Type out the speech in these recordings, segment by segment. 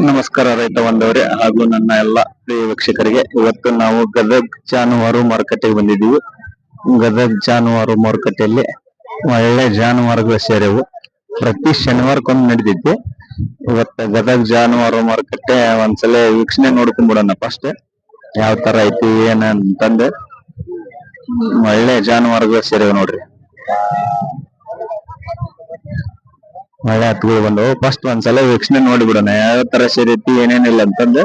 ನಮಸ್ಕಾರ ರೈತ ಬಂದವರೇ ಹಾಗೂ ನನ್ನ ಎಲ್ಲ ಪ್ರಿಯ ವೀಕ್ಷಕರಿಗೆ. ಇವತ್ತು ನಾವು ಗದಗ್ ಜಾನುವಾರು ಮಾರುಕಟ್ಟೆಗೆ ಬಂದಿದ್ದೀವಿ. ಗದಗ್ ಜಾನುವಾರು ಮಾರುಕಟ್ಟೆಯಲ್ಲಿ ಒಳ್ಳೆ ಜಾನುವಾರುಗಳು ಸೇರಿವು. ಪ್ರತಿ ಶನಿವಾರಕ್ಕೊಂದು ನಡೆದಿದ್ದೆ ಇವತ್ತು ಗದಗ್ ಜಾನುವಾರು ಮಾರುಕಟ್ಟೆ ಒಂದ್ಸಲ ವೀಕ್ಷಣೆ ನೋಡ್ಕೊಂಡ್ಬಿಡೋಣ ಫಸ್ಟ್ ಯಾವ ತರ ಐತಿ, ಏನ ಅಂತಂದು ಒಳ್ಳೆ ಜಾನುವಾರುಗಳು ಸೇರಿವೆ ನೋಡ್ರಿ. ಒಳ್ಳೆ ಹತ್ತುಗಳು ಬಂದವು. ಫಸ್ಟ್ ಒಂದ್ಸಲ ವೀಕ್ಷಣೆ ನೋಡಿಬಿಡೋಣ ಯಾವ ತರ ಸೇರೈತಿ ಏನೇನಿಲ್ಲ ಅಂತಂದು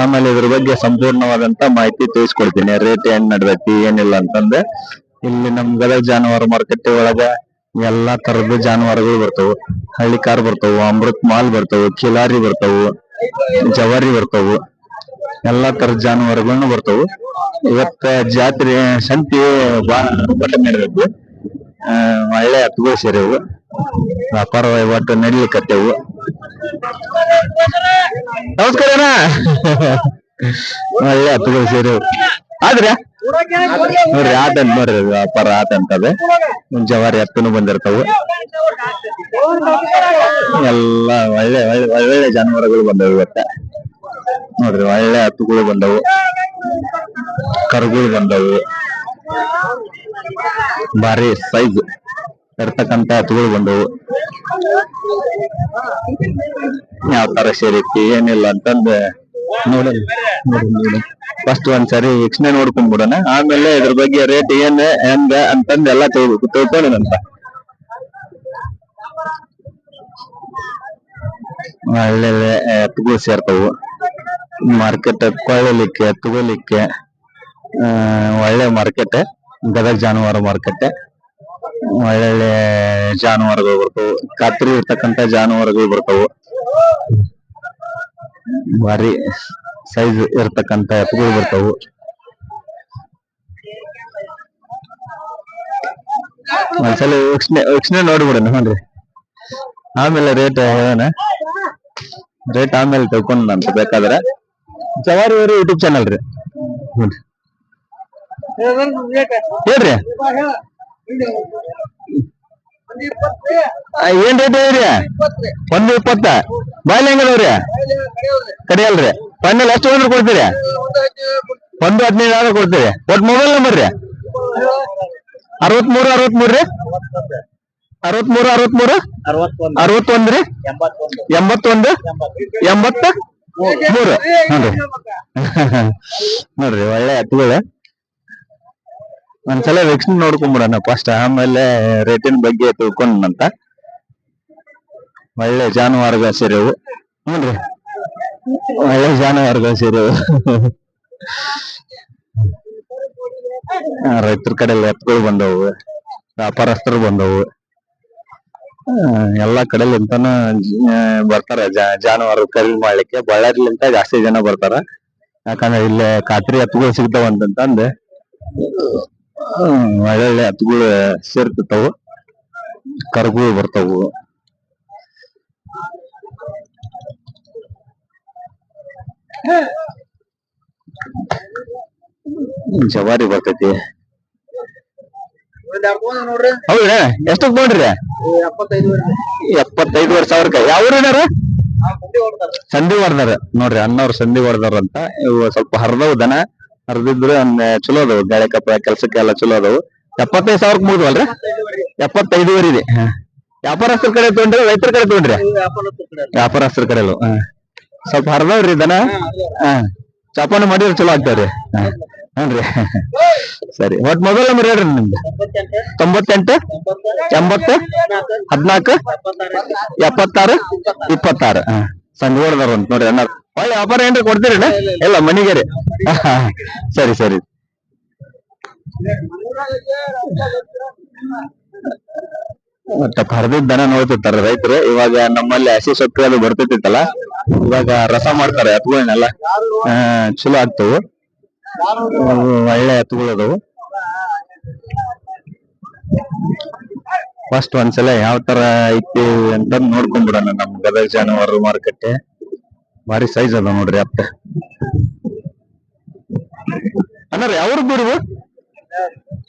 ಆಮೇಲೆ ಇದ್ರ ಬಗ್ಗೆ ಸಂಪೂರ್ಣವಾದಂತ ಮಾಹಿತಿ ತಿಳಿಸ್ಕೊಡ್ತೀನಿ. ರೇಟ್ ಏನ್ ನಡ್ದೈತಿ, ಏನಿಲ್ಲ ಅಂತಂದ. ಇಲ್ಲಿ ನಮ್ ಗದಗ ಜಾನುವಾರು ಮಾರುಕಟ್ಟೆ ಒಳಗ ಎಲ್ಲಾ ತರದ ಜಾನುವಾರುಗಳು ಬರ್ತಾವು. ಹಳ್ಳಿ ಕಾರ್ ಬರ್ತಾವು, ಅಮೃತ್ ಮಾಲ್ ಬರ್ತವು, ಕಿಲಾರಿ ಬರ್ತಾವು, ಜವಾರಿ ಬರ್ತಾವು. ಎಲ್ಲಾ ತರದ ಜಾನುವಾರುಗಳನ್ನು ಬರ್ತವು. ಇವತ್ತ ಜಾತ್ರೆ, ಸಂತಿ, ಬಾ ಬಟ್ಟೆ ನಡೆದೈತಿ ಒಳ್ಳೆ ಹತ್ತುಗಳು ಸೇರಿವು ವ್ಯಾಪಾರ ವಹಿವಾಟು ನಡಿಲಿಕತ್ತೇವು ನಮಸ್ಕಾರ ಒಳ್ಳೆ ಹತ್ತುಗಳು ಸೇರಿವು ಆದ್ರೆ, ನೋಡ್ರಿ ಆತಂತ ನೋಡ್ರಿ ವ್ಯಾಪಾರ ಆತಂತದೆ ಜವಾರಿ ಹತ್ತನು ಬಂದಿರ್ತಾವು. ಎಲ್ಲ ಒಳ್ಳೆ ಒಳ್ಳೆ ಒಳ್ಳೆ ಜಾನುವಾರುಗಳು ಬಂದವು ಇವತ್ತ. ನೋಡ್ರಿ, ಒಳ್ಳೆ ಹತ್ತುಗಳು ಬಂದವು. ಕರುಗಳು ಬಂದವು. ಭಾರಿ ಸೈಜ್ ಇರ್ತಕ್ಕಂತ ಹತ್ತುಗಳು ಬಂದವು. ಯಾವ ತರ ಸೇರಿ ಏನಿಲ್ಲ ಅಂತಂದ ನೋಡಿ ಫಸ್ಟ್ ಒಂದ್ಸರಿ ನೋಡ್ಕೊಂಡ್ ಬಿಡೋಣ ಆಮೇಲೆ ಇದ್ರ ಬಗ್ಗೆ ರೇಟ್ ಏನ್, ಹೆಂಗ ಅಂತಂದ ಎಲ್ಲ ತಗೋಬೇಕು ತಿಳ್ಕೊಳ್ಳೋಣಂತ ಒಳ್ಳೆ ಎತ್ತುಗಳು ಸೇರ್ತಾವು. ಮಾರ್ಕೆಟ್ ಕೊಳ್ಳಲಿಕ್ಕೆ, ತಗೋಲಿಕ್ಕೆ ಒಳ್ಳೆ ಮಾರ್ಕೆಟ್ ಗದಗ ಜಾನುವಾರು ಮಾರುಕಟ್ಟೆ. ಒಳ್ಳೊಳ್ಳೆ ಜಾನುವಾರುಗಳು ಬರ್ತವು. ಕತ್ರಿ ಇರ್ತಕ್ಕಂತ ಜಾನುವಾರುಗಳು ಬರ್ತವು. ಭಾರಿ ಸೈಜ್ ಇರ್ತಕ್ಕಂತ ಎತ್ತುಗಳು ಬರ್ತವು. ಒಂದ್ಸಲ ವೀಕ್ಷಣೆ ವೀಕ್ಷಣೆ ನೋಡ್ಬಿಡೋಣ, ಹ್ಞೂ ಆಮೇಲೆ ರೇಟ್ ಹೇಳೋಣ. ರೇಟ್ ಆಮೇಲೆ ತಿಳ್ಕೊಂಡು ಅಂತ ಬೇಕಾದ್ರೆ. ಜವಾರಿ ಯೂಟ್ಯೂಬ್ ಚಾನಲ್ ರೀ. ಹ್ಞೂ ಹೇಳ್ರಿ. ಏನ್ ರೇಟ್ ಹೇಳ್ರಿ ಒಂದು ಇಪ್ಪತ್ತ. ಬಾಯ್ಲಿ ಹೆಂಗದವ್ರಿ ಕಡಿಯಲ್ರಿ ಫೈನಲ್ ಎಷ್ಟು ಹೋದ್ರೆ ಕೊಡ್ತೀರಿ? ಒಂದು ಹದಿನೈದು ಆದ್ರೆ ಕೊಡ್ತೀರಿ. ಒಟ್ ಮೊಬೈಲ್ ನಂಬರ್ ರೀ? ಅರವತ್ಮೂರು ಅರವತ್ಮೂರು ರೀ? ಅರವತ್ಮೂರು ಅರವತ್ಮೂರು? ಅರವತ್ತೊಂದು ರೀ? ಎಂಬತ್ತೊಂದು? ಎಂಬತ್ತ? ಮೂರು. ನೋಡ್ರಿ ನೋಡ್ರಿ, ಒಳ್ಳೆ ಹತ್ತುಗಳು ಒಂದ್ಸಲ ವೀಕ್ಷಣೆ ನೋಡ್ಕೊಂಡ್ಬಿಡೋಣ ಫಸ್ಟ್ ಆಮೇಲೆ ರೇಟಿನ ಬಗ್ಗೆ ತಿಳ್ಕೊಂಡಂತ ಒಳ್ಳೆ ಜಾನುವಾರುಗಳು ಸೇರಿವು. ಹ್ಞೂ ಒಳ್ಳೆ ಜಾನುವಾರುಗಳು ಸೇರಿವು. ರೈತರ ಕಡೆ ಎತ್ತುಗಳು ಬಂದವು. ವ್ಯಾಪಾರಸ್ಥರು ಬಂದವು. ಎಲ್ಲ ಕಡೆಲಿಂತಾನು ಬರ್ತಾರ. ಜಾನುವಾರು ಖರೀದಿ ಮಾಡ್ಲಿಕ್ಕೆ ಬಳ್ಳಾರಿಲಿಂತ ಜಾಸ್ತಿ ಜನ ಬರ್ತಾರ. ಯಾಕಂದ್ರೆ ಇಲ್ಲೇ ಖಾತ್ರಿ ಎತ್ತುಗಳು ಸಿಗ್ತಾವ ಅಂತಂತಂದು ಒಳ್ಳೊಳ್ಳೆ ಹತ್ಗಳು ಸೇರ್ತಿರ್ತಾವು. ಕರುಗಳು ಬರ್ತಾವು. ಜವಾರಿ ಬರ್ತೈತಿ. ಹೌದ್ರಿ? ಎಷ್ಟಕ್ ನೋಡ್ರಿ ಎಪ್ಪತ್ತೈದುವರೆ ಸಾವಿರಕ್ಕೆ. ಯಾವ ಊರಿನಾರ ಸಂಧಿ ಹೊಡ್ದಾರ ನೋಡ್ರಿ, ಅಣ್ಣವ್ರ ಸಂಧಿ ಹೊಡ್ದಾರ ಅಂತ ಇವು ಸ್ವಲ್ಪ ಹರಿದವು ದನ. ಹರಿದಿದ್ರು ಒಂದ್ ಚಲೋ ಅದಾವ. ಗಾಳಿ ಕಪ್ಪ ಕೆಲ್ಸಕ್ಕೆ ಎಲ್ಲ ಚಲೋ ಅದಾವು. ಎಪ್ಪತ್ತೈದು ಸಾವಿರಕ್ಕೆ ಮುಗಿದ್ವಲ್ರಿ? ಎಪ್ಪತ್ತೈದುವರೆ ಇದೆ. ಹಾ. ವ್ಯಾಪಾರಸ್ಥರ ಕಡೆ ತಗೊಂಡ್ರಿ ರೈತರ ಕಡೆ ತಗೊಂಡ್ರಿ? ವ್ಯಾಪಾರಸ್ಥರ ಕಡೆ ಸ್ವಲ್ಪ ಹರಿದವ್ರಿ ದನ? ಹಾ ಚಾಪಾನ ಮಾಡಿದ್ರೆ ಚಲೋ ಆಗ್ತಾವ್ರಿ. ಹ್ಞೂ ಸರಿ. ಒಟ್ ಮೊಬೈಲ್ ನಂಬರ್ ಹೇಳ್ರಿ ನಿಮ್ದು. ತೊಂಬತ್ತೆಂಟು ಎಂಬತ್ತು ಹದಿನಾಲ್ಕು ಎಪ್ಪತ್ತಾರು. ಇಪ್ಪತ್ತಾರು. ಹಾ. ಸಂಜೆ ಹೊಡೆದಾರ ಅಂತ ನೋಡ್ರಿ ಅಣ್ಣ ಒಳ್ಳೆ ವ್ಯಾಪಾರ ಏನ್ರಿ ಕೊಡ್ತೀರಣ ಎಲ್ಲ ಮನಿಗೆ ರೀ ಸರಿ ಸರಿ. ಮತ್ತ ಹರಿದಿದ್ದ ದನ ನೋಡ್ತಿರ್ತಾರ ರೈತರು. ಇವಾಗ ನಮ್ಮಲ್ಲಿ ಹಸಿ ಸೊಪ್ಪು ಅದು ಬರ್ತಿತ್ತಲ್ಲ ಇವಾಗ ರಸ ಮಾಡ್ತಾರೆ ಎತ್ತುಗಳನ್ನೆಲ್ಲ ಆ, ಚಲೋ ಆಗ್ತವು. ಒಳ್ಳೆ ಎತ್ತುಗಳು ಅದಾವು. ಫಸ್ಟ್ ಒಂದ್ಸಲ ಯಾವ ತರ ಐತಿ ಅಂತ ನೋಡ್ಕೊಂಡ್ಬಿಡೋಣ ನಮ್ ಗದಗ ಜಾನುವಾರು ಮಾರುಕಟ್ಟೆ ಭಾರಿ ಸೈಜ್ ಅದ ನೋಡ್ರಿ ಅಪ್ಪ. ಅಣ್ಣ ಯಾವ್ರ ಬಿಡುವು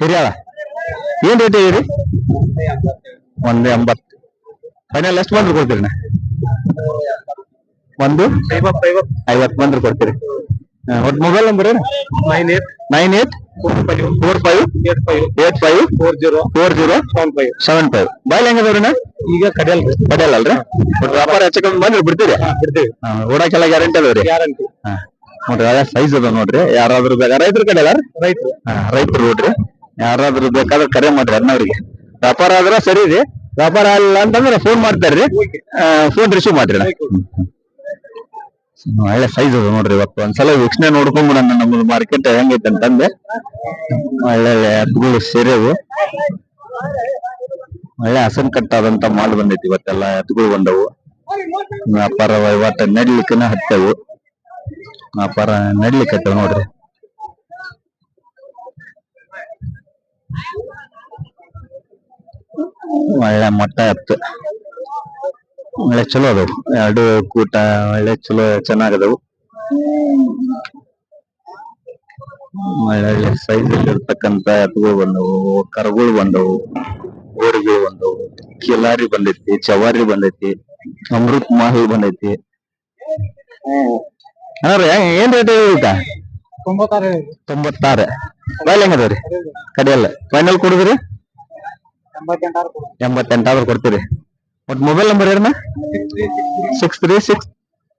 ಹಿರಿಯಾಳ. ಏನ್ ರೇಟ್ ಹೇಳಿ ಒಂದೇ ಎಂಬತ್ತು. ಫೈನಲ್ ಎಷ್ಟು ಬಂದ್ರು ಕೊಡ್ತೀರಿ ಒಂದು? ಐವತ್ತು ಬಂದ್ರು ಐವತ್ ಬಂದ್ರೆ ಕೊಡ್ತೀರಿ. ಒಟ್ ಮೊಬೈಲ್ ನಂಬರ್ ಏನು? Nine eight nine eight four five four five eight five eight five four zero four zero seven five seven five bye ಹೆಂಗದವ್ರಿನ ಈಗ ಕಡೆಯಲ್ ಕಡೆಯಲ್ ಅಲ್ರಿ? ಬಟ್ ವ್ಯಾಪಾರ ಹೆಚ್ಚು ಕಮ್ಮಿ ಬಂದ್ರೆ ಬಿಡ್ತೀರಿ? ಬಿಡ್ತೀವಿ. ಓಡಾಕೆಲ್ಲ ಗ್ಯಾರಂಟಿ ಅದಾವ್ರಿ ಗ್ಯಾರಂಟಿ ನೋಡ್ರಿ ಅದೇ ಸೈಜ್ ಅದ ನೋಡ್ರಿ. ಯಾರಾದ್ರೂ ಬೇಕಾ ರೈತರ ಕಡೆ ಅಲ್ಲ ರೈತರು. ರೈತರು ನೋಡ್ರಿ. ಯಾರಾದ್ರೂ ಬೇಕಾದ್ರೆ ಕರೆ ಮಾಡ್ರಿ ಅಣ್ಣವ್ರಿಗೆ. ವ್ಯಾಪಾರ ಆದ್ರೆ ಸರಿ ರೀ. ವ್ಯಾಪಾರ ಅಲ್ಲ ಅಂತಂದ್ರೆ ಫೋನ್ ಮಾಡ್ತಾರ್ರಿ. ಫೋನ್ ರಿಸೀವ್ ಮಾಡ್ರಿ. ಒಳ್ಳೆ ಸೈಜ್ ಅದ ನೋಡ್ರಿ ಇವತ್ತು. ಒಂದ್ಸಲ ವೀಕ್ಷಣೆ ನೋಡ್ಕೊಂಡ್ಬಿಡಣ ನಮ್ಮದು ಮಾರ್ಕೆಟ್ ಹೆಂಗೈತೆ ಅಂತಂದೆ ಒಳ್ಳೆ ಎತ್ತುಗಳು ಸೇರಿವು ಒಳ್ಳೆ ಹಸನ್ ಕಟ್ಟಾದಂತ ಮಾಲ್ ಬಂದೈತಿ ಇವತ್ತೆಲ್ಲ ಎತ್ತುಗಳು ಬಂದವು. ವ್ಯಾಪಾರ ವಹಿವಾಟ ನಡ್ಲಿಕ್ಕನ ಹತ್ತವು. ವ್ಯಾಪಾರ ನಡ್ಲಿಕ್ಕೆ ಹತ್ತವು ನೋಡ್ರಿ. ಒಳ್ಳೆ ಮೊಟ್ಟ ಎತ್ತು ಒಳ್ಳೆ ಚಲೋ ಅದಾವು. ಎರಡು ಕೂಟ ಒಳ್ಳೆ ಚಲೋ ಚೆನ್ನಾಗದವು. ಒಳ್ಳೆ ಒಳ್ಳೆ ಸೈಜ್ ಇರ್ತಕ್ಕಂತ ಎತ್ತುಗಳು ಬಂದವು ಕರುಗಳು ಬಂದವು ಓರಿಗಳು ಬಂದವು ಕಿಲಾರಿ ಬಂದೈತಿ ಚವಾರಿ ಬಂದೈತಿ ಅಮೃತ್ ಮಹಲ್ ಬಂದೈತಿ. ಏನ್ ರೇಟ್ ಊಟ ತೊಂಬತ್ತಾರ ಬಾಯ್ಲ್ ಹೆಂಗದವ್ರಿ ಕಡಿಯಲ್ಲ. ಫೈನಲ್ ಕೊಡುದ್ರಿ? ಎಂಬತ್ತೆಂಟಾದ್ರೂ ಕೊಡ್ತೀರಿ. ಒಟ್ ಮೊಬೈಲ್ ನಂಬರ್ ಏನ six three six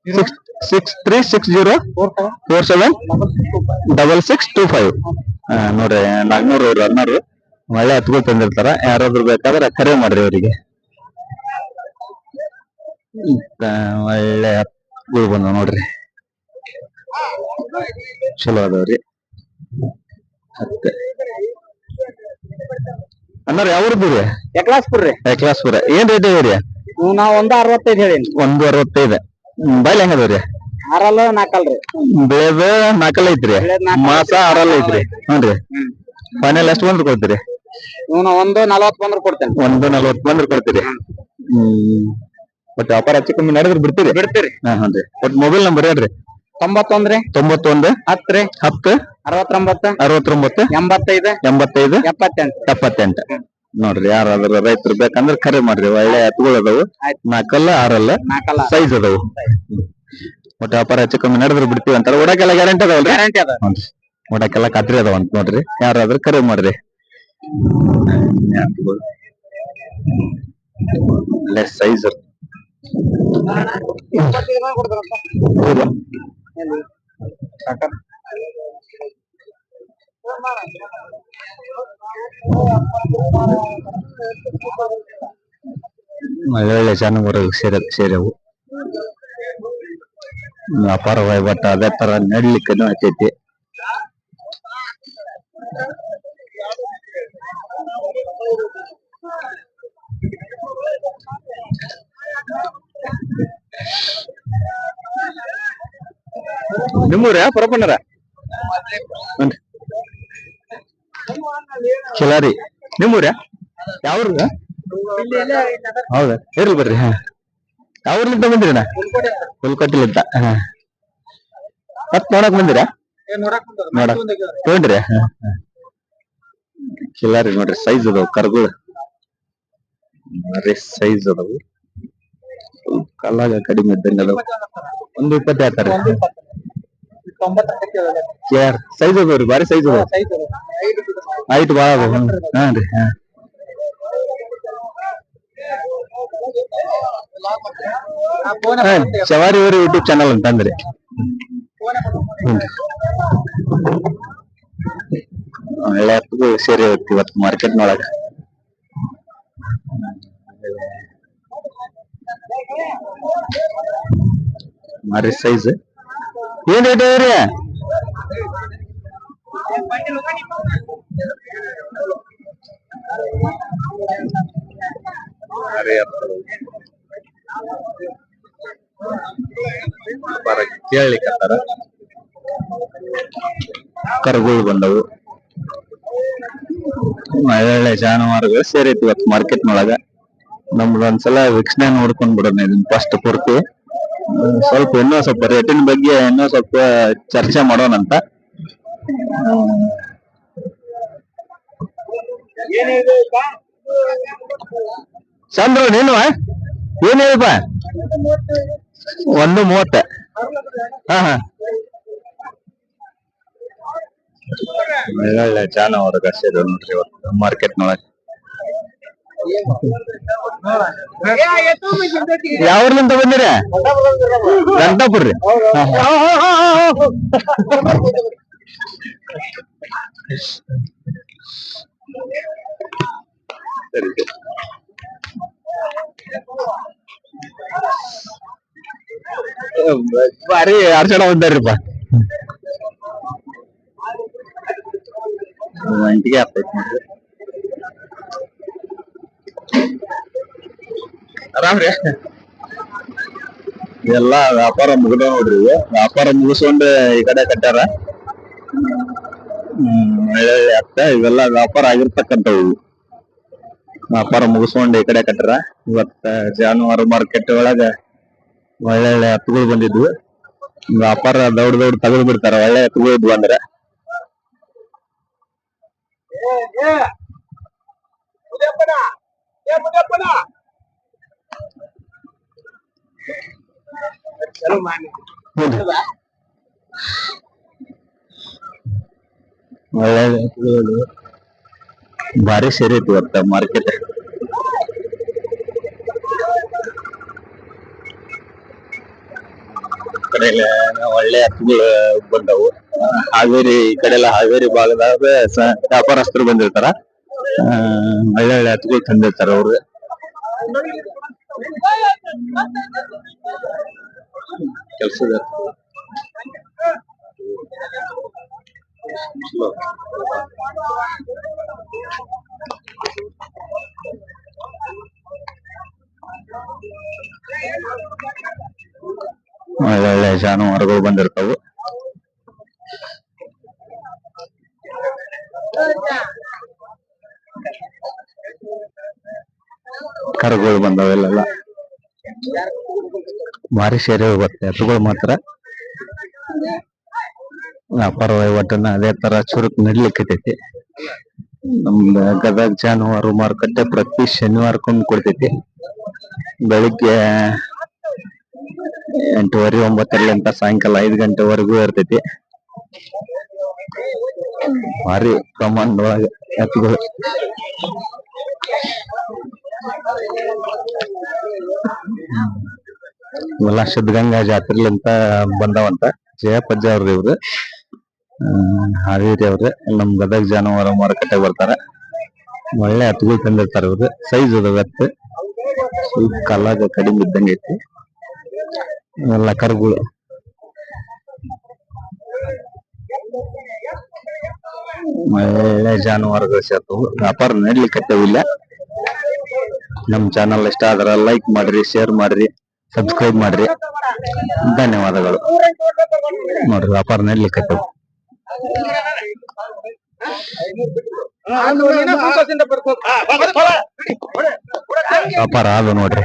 six six three six zero four seven double six two five ನೋಡ್ರಿ, ನಾಲ್ಕುನೂರು ಅವ್ರು ಹದಿನಾರು. ಒಳ್ಳೆ ಹತ್ಗಳು ತಂದಿರ್ತಾರ. ಯಾರಾದ್ರೂ ಬೇಕಾದ್ರೆ ಕರೆ ಮಾಡ್ರಿ ಅವರಿಗೆ. ಒಳ್ಳೆ ಹತ್ಗಳು ಬಂದ ನೋಡ್ರಿ. ಚಲೋ ಅದಾವ್ರಿ. ಮತ್ತೆ ಅನ್ನಾರ ಯಾವ್ದು ರೀ? ಎಕ್ಲಾಸ್ಪುರ್ ರೀ. ಎಕ್ಲಾಸ್ಪುರ ಏನ್ ರೇಟ್ ಇದೆ ನಾವ್ ಒಂದ ಅರವತ್ತೈದು ಹೇಳೀನಿ. ಒಂದು ಅರವತ್ತೈದು. ಬೈಲ್ ಹೆಂಗದ ರೀ? ಆರಲ್ಲ ನಾಲ್ಕಲ್ರಿ ಬೇದ ನಾಲ್ಕಲ್ ಐತ್ರಿ. ಮಾಸ ಆರಲ್ ಐತ್ರಿ. ಹ್ಞೂನ್ರಿ ಫೈನಲ್ ಎಷ್ಟು ಬಂದ್ರೆ ಕೊಡ್ತೀರಿ? ಇವ್ನ ಒಂದು ನಲವತ್ ಬಂದ್ರೆ ಕೊಡ್ತೇನೆ. ಒಂದು ನಲವತ್ ಬಂದ್ರೆ ಕೊಡ್ತೀರಿ. ಹ್ಮ್. ಬಟ್ ವ್ಯಾಪಾರ ಹೆಚ್ಚು ಕಮ್ಮಿ ನಡೆದ್ರೆ ಬಿಡ್ತೀರಿ? ಬಿಡ್ತೀರಿ. ಹಾ ರೀ. ಬಟ್ ಮೊಬೈಲ್ ನಂಬರ್ ಹೇಳ್ರಿ. ತೊಂಬತ್ತೊಂದ್ರಿ ತೊಂಬತ್ತೊಂದು ಹತ್ತು ರೀ. ಹತ್ತು ಅರವತ್ತೊಂಬತ್ತು? ಅರವತ್ತೊಂಬತ್ತು. ಎಂಬತ್ತೈದು? ಎಂಬತ್ತೈದು. ಎಪ್ಪತ್ತೆಂಟು. ಎಪ್ಪತ್ತೆಂಟು. ನೋಡ್ರಿ ಯಾರಾದ್ರೂ ರೈತರು ಬೇಕಂದ್ರೆ ಕರೆ ಮಾಡ್ರಿ. ಒಳ್ಳೆ ಎತ್ತುಗಳು ಅದಾವು. ನಾಲ್ಕಲ್ಲ ಆರಲ್ಲ? ನಾಲ್ಕಲ್ಲ. ಸೈಜ್ ಅದಾವು. ಒಟ್ಟು ವ್ಯಾಪಾರ ಹೆಚ್ಚು ಕಮ್ಮಿ ನಡೆದ್ರೆ ಬಿಡ್ತೀವಿ ಅಂತಾರೆ. ಓಡಾಕೆಲ್ಲ ಗ್ಯಾರಂಟಿ ಅದಾವಲ್ಲ ಗ್ಯಾರಂಟಿ ಅದ ಓಡಾಕೆಲ್ಲ ಖಾತ್ರಿ ಅದಾವ ಅಂತ ನೋಡ್ರಿ. ಯಾರಾದ್ರೂ ಕರೆ ಮಾಡ್ರಿ. ಒಳ್ಳೆ ಸೈಜ್ ಒಳ್ಳೆ ಒಳ್ಳೆ ಜಾನುವಾರು ಸೇರ ಸೇರವು. ವ್ಯಾಪಾರ ವಹಿವಾಟ ಅದೇ ತರ ನಡ್ಲಿಕ್ಕೂ ಹತ್ತೈತಿ ನಿಮ್ಮೂರ ಪರಪಣ್ಣರ ಕಿಲಾರಿ ನಿಮ್ಮೂರ? ಯಾವ್ರ ಹೌದ? ಇರ್ಲಿ ಬರ್ರಿ ಹಾ. ಯಾವ್ರಲಿಂದ ಬಂದಿರಣ್ಣ ಹುಲ್ಕೊಟ್ಟಿಲಿಂದ ಹಾ. ಮತ್ ನೋಡಕ್ ಬಂದಿರಾ? ನೋಡಕ್ ತಗೊಂಡ್ರಿ? ಹಾ. ಕಿಲಾರಿ ನೋಡ್ರಿ ಸೈಜ್ ಅದಾವ ಕರ್ಗಳು. ಸೈಜ್ ಅದಾವು. ಕಲ್ಲಾಗ ಕಡಿಮೆ ಇದ್ದಂಗ ಅದಾವ. ಒಂದು ಇಪ್ಪತ್ತು ಹೇಳ್ತಾರೆ ಸೈಜ್ ಅದಾವ್ರಿ ಬಾರಿ ಸೈಜ್ ಅದಾವ. ಹೈಟ್ ಬಾಳ. ಹಾ ರೀ ಹಾ. ಶವಾರಿ ಊರಿ ಯೂಟ್ಯೂಬ್ ಚಾನಲ್ ಅಂತ ಅಂದ್ರಿ. ಹ್ಮ್. ಒಳ್ಳೆ ಎತ್ತುಗಳು ಸೇರಿ ಹೋಗ್ತಿ ಇವತ್ತು ಮಾರ್ಕೆಟ್ ನೊಳಗ. ಮಾರಿ ಸೈಜ್ ಏನ್ ರೇಟ್ ರೀ? ಕೇಳಲಿಕ್ಕತ್ತಾರ ಕರುಗಳು ಬಂದವು. ಒಳ್ಳೆ ಜಾನುವಾರುಗಳು ಸೇರೈತಿ ಇವತ್ತು ಮಾರ್ಕೆಟ್ ನೊಳಗ. ನಮ್ದೊಂದ್ಸಲ ವೀಕ್ಷಣೆ ನೋಡ್ಕೊಂಡ್ ಬಿಡೋಣ ಇದನ್ನ ಫಸ್ಟ್ ಪೂರ್ತಿ. ಸ್ವಲ್ಪ ಇನ್ನೂ ಸ್ವಲ್ಪ ರೇಟಿನ ಬಗ್ಗೆ ಇನ್ನೂ ಸ್ವಲ್ಪ ಚರ್ಚೆ ಮಾಡೋಣಂತ. ಚಂದ್ರು ನೀನು ಏನ್ ಹೇಳಪ್ಪ? ಒಂದು ಮೂವತ್ತ. ಹಾ ಹಾ. ಒಳ್ಳೊಳ್ಳೆ ಜಾನವಾರು ಕಸಿದ್ರು ನೋಡ್ರಿ ಇವತ್ತು ಮಾರ್ಕೆಟ್ ನೊಳಗೆ. ಯಾವ್ರಿಂದ ಬಂದಿರ? ಗಂಟಾಪುರ ರೀ ಸರಿ ಸರಿ ಭಾರಿ ಅರ್ಚಣ ಬಂದಾರಿಪ್ಪ ಅಂಟಿಗೆ ಆಗ್ತೈತಿ ನೋಡ್ರಿ ಆರಾಮ್ರಿ ಎಲ್ಲ ವ್ಯಾಪಾರ ಮುಗ್ದ ನೋಡ್ರಿ ಇವು ವ್ಯಾಪಾರ ಮುಗಿಸ್ಕೊಂಡು ಈ ಕಡೆ ಕಟ್ಟಾರ ಹ್ಮ್ ಒಳ್ಳೊಳ್ಳೆ ಅತ್ತ ಇವೆಲ್ಲ ವ್ಯಾಪಾರ ಆಗಿರ್ತಕ್ಕಂಥವು. ವ್ಯಾಪಾರ ಮುಗಿಸ್ಕೊಂಡು ಈ ಕಡೆ ಕಟ್ಟಾರ ಇವತ್ತ ಜಾನುವಾರು ಮಾರ್ಕೆಟ್ ಒಳಗ ಒಳ್ಳೆ ಎತ್ತುಗಳು ಬಂದಿದ್ವು. ವ್ಯಾಪಾರ ದೌಡ್ ದೌಡ್ ತಗದು ಬಿಡ್ತಾರ, ಒಳ್ಳೆ ಎತ್ತುಗಳು ಇದ್ವು ಅಂದ್ರೆ. ಒಳ್ಳೆ ಭಾರಿ ಸೇರಿ ಇವತ್ತ ಮಾರ್ಕೆಟ್ ಕಡೆ ಎಲ್ಲ ಒಳ್ಳೆ ಹತ್ತುಗಳು ಬಂದವು. ಹಾವೇರಿ, ಈ ಕಡೆ ಎಲ್ಲ ಹಾವೇರಿ ಭಾಗದಾಗ ವ್ಯಾಪಾರಸ್ಥರು ಬಂದಿರ್ತಾರ. ಒಳ್ಳೆ ಒಳ್ಳೆ ಹತ್ತುಗಳು ತಂದಿರ್ತಾರ ಅವ್ರು. ಕೆಲ್ಸದ ಒಳ್ಳೆ ಒಳ್ಳೆ ಜಾನುವಾರುಗಳು ಬಂದಿರ್ತಾವು. ಕರುಗಳು ಬಂದವೆಲ್ಲ ಭಾರಿ ಸೇರಿ ಹೋಗುತ್ತೆ ಎತ್ತುಗಳು ಮಾತ್ರ. ವ್ಯಾಪಾರ ವಹಿವಾಟನ್ನ ಅದೇ ತರ ಚುರುಕ್ ನಡಿಲಿಕ್ಕೈತಿ ನಮ್ದ ಗದಗ ಜಾನುವಾರು ಮಾರುಕಟ್ಟೆ ಪ್ರತಿ ಶನಿವಾರಕ್ಕೊಮ್ಮೆ ಕೊಡ್ತೈತಿ. ಬೆಳಿಗ್ಗೆ ಎಂಟುವರೆ, ಒಂಬತ್ತರಲಿಂತ ಸಾಯಂಕಾಲ ಐದು ಗಂಟೆವರೆಗೂ ಇರ್ತೈತಿ. ಭಾರಿ ಪ್ರಮಾಣದೊಳಗೆ ಎತ್ತುಗಳು ಇವೆಲ್ಲ ಸಿದ್ಧಗಂಗಾ ಜಾತ್ರೆಲಿಂತ ಬಂದವಂತ ಜಯಪಜ್ಜ ಅವ್ರಿ ಇವ್ರು. ಹಾವೇರಿ ಅವ್ರೆ. ನಮ್ ಗದಗ ಜಾನುವಾರು ಮಾರುಕಟ್ಟೆ ಬರ್ತಾರೆ. ಒಳ್ಳೆ ಹತ್ತುಗಳು ತಂದಿರ್ತಾರೆ ಇವ್ರು. ಸೈಜ್ ಅದ ಎತ್ತು ಸ್ವಲ್ಪ ಕಲ್ಲಾಗ ಕಡಿಮೆ ಇದ್ದಂಗೆ ಐತಿ. ಎಲ್ಲ ಕರುಗಳು. ಒಳ್ಳೆ ಜಾನುವಾರುಗಳು ಸೇರ್ತವು ವ್ಯಾಪಾರ ನಡ್ಲಿಕ್ಕತ್ತವಿಲ್ಲ ನಮ್ ಚಾನಲ್ ಇಷ್ಟ ಆದ್ರೆ ಲೈಕ್ ಮಾಡ್ರಿ ಶೇರ್ ಮಾಡ್ರಿ ಸಬ್ಸ್ಕ್ರೈಬ್ ಮಾಡ್ರಿ. ಧನ್ಯವಾದಗಳು. ನೋಡ್ರಿ, ವ್ಯಾಪಾರ ನಡ್ಲಿಕ್ಕತ್ತವು ವ್ಯಾಪಾರ ಅದು ನೋಡ್ರಿ.